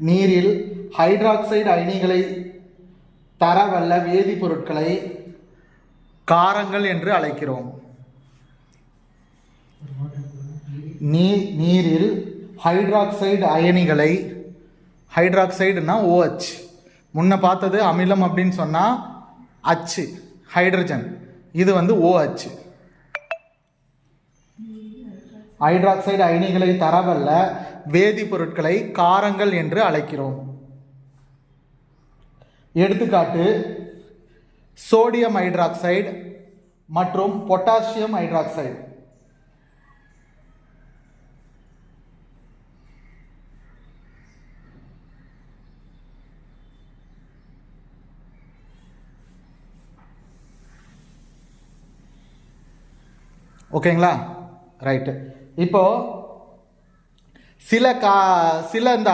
நீரில் ஹைட்ராக்சைடு அயனிகளை தரவல்ல வேதிப்பொருட்களை காரங்கள் என்று அழைக்கிறோம். நீ நீரில் ஹைட்ராக்சைடு அயனிகளை ஹைட்ராக்சைடுனா ஓஹச் முன்ன பார்த்தது அமிலம் அப்படின்னு சொன்னால் அச்சு ஹைட்ரஜன் இது வந்து OH ஹைட்ராக்சைடு அயனிகளை தரவல்ல வேதிப்பொருட்களை காரங்கள் என்று அழைக்கிறோம். எடுத்துக்காட்டு சோடியம் ஹைட்ராக்சைடு மற்றும் பொட்டாசியம் ஹைட்ராக்சைடு. ஓகேங்களா? ரைட்டு இப்போ சில கா சில இந்த